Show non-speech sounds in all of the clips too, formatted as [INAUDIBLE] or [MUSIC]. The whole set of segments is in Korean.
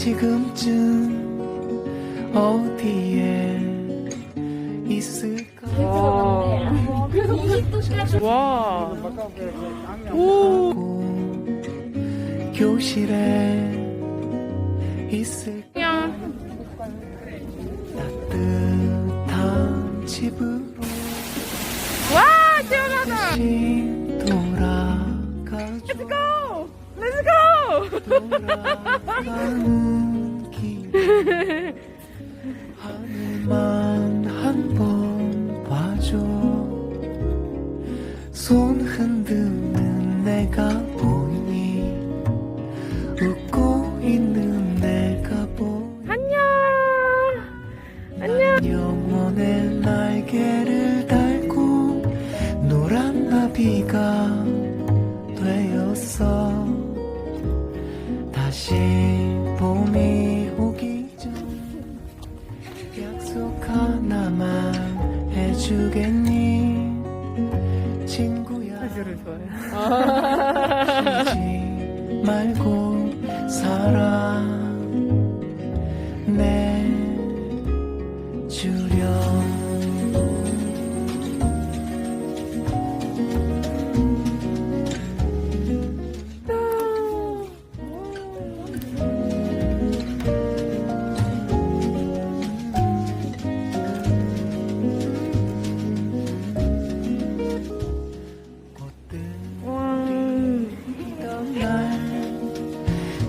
지금쯤 어디에 있을까? 와. 오. 교실에 있을까? 따뜻한 집으로. 와, 시원하다. 하늘만 한 번 봐줘 손 흔드는 내가 보이니 웃고 있는 내가 보이니 안녕. 안녕. 영원의 날개를 달고 노란 나비가 다시 봄이 오기 전 약속 하나만 해주겠니 친구야 좋아해. 쉬지 말고 살아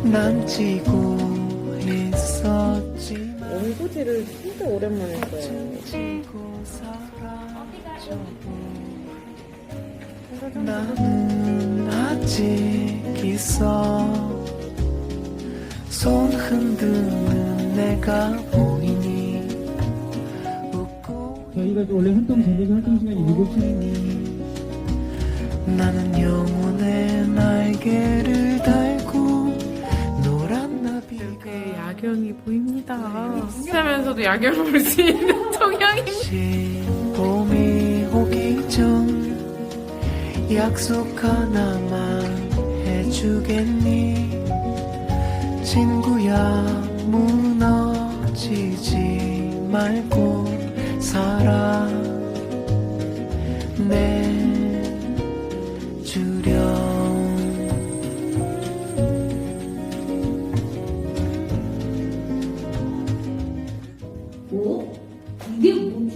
난 찌고 있었지만 연구지를 진짜 오랜만에 써요. 나는 아직 있어. 손 흔드는 내가 보이니? 웃고 저희가 또 원래 활동 전쟁 활동 시간이 7시 있니 나는 영혼의 날개를 야경이 보입니다. 하면서도 야경을 볼 수 있는. [LAUGHS] 다시 봄이 오기 전 약속 하나만 해주겠니 친구야 무너지지 말고 살아 내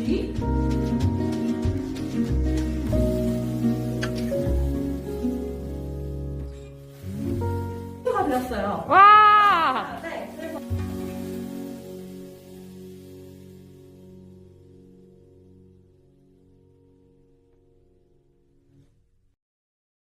이 소가 되었어요. 와!